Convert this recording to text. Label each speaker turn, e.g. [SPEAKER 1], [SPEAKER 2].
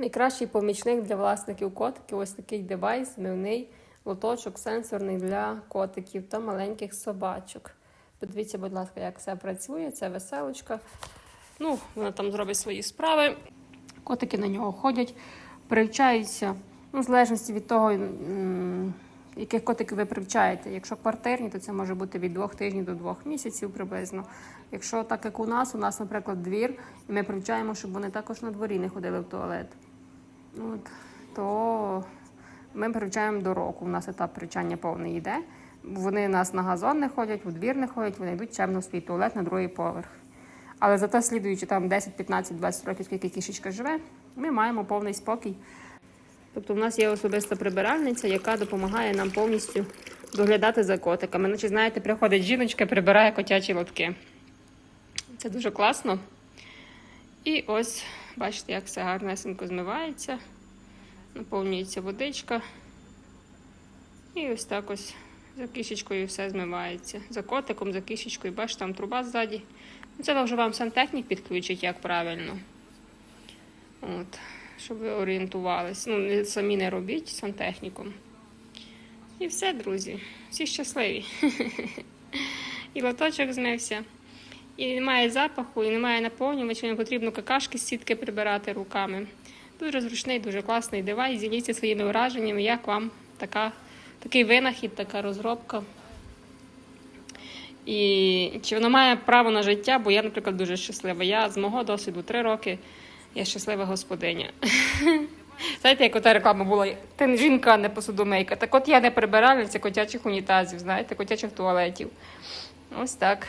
[SPEAKER 1] Найкращий помічник для власників котиків ось такий девайс, змивний лоточок сенсорний для котиків та маленьких собачок. Подивіться, будь ласка, як все працює, це веселочка. Ну, вона там зробить свої справи. Котики на нього ходять, привчаються, ну, в залежності від того, яких котиків ви привчаєте. Якщо квартирні, то це може бути від двох тижнів до двох місяців приблизно. Якщо так як у нас, у нас, наприклад, двір, і ми привчаємо, щоб вони також на дворі не ходили в туалет. От, то ми привчаємо до року. У нас етап привчання повний йде. Вони у нас на газон не ходять, у двір не ходять, вони йдуть чемно в свій туалет на другий поверх. Але зате слідуючи там 10, 15, 20 років, скільки кішечка живе, ми маємо повний спокій. Тобто в нас є особиста прибиральниця, яка допомагає нам повністю доглядати за котиками. Наче, знаєте, приходить жіночка, прибирає котячі лотки. Це дуже класно. І ось, бачите, як все гарнесенько змивається, наповнюється водичка. І ось так ось за кішечкою все змивається. За котиком, за кішечкою, бачите, там труба ззаді. Ну, Це вже вам сантехнік підключить, як правильно. От, щоб ви орієнтувались. Ну, самі не робіть сантехніком. І все, друзі. Всі щасливі. І лоточок змився. І немає запаху, і немає наповнювача, не потрібно какашки з сітки прибирати руками. Дуже зручний, дуже класний девайс. Діліться своїми враженнями, як вам така, такий винахід, така розробка. І чи воно має право на життя, бо я, наприклад, дуже щаслива. Я з мого досвіду три роки я щаслива господиня. Знаєте, як ота реклама була, ти жінка, не посудомийка. Так от я не прибиральниця котячих унітазів, знаєте, котячих туалетів. Ось так.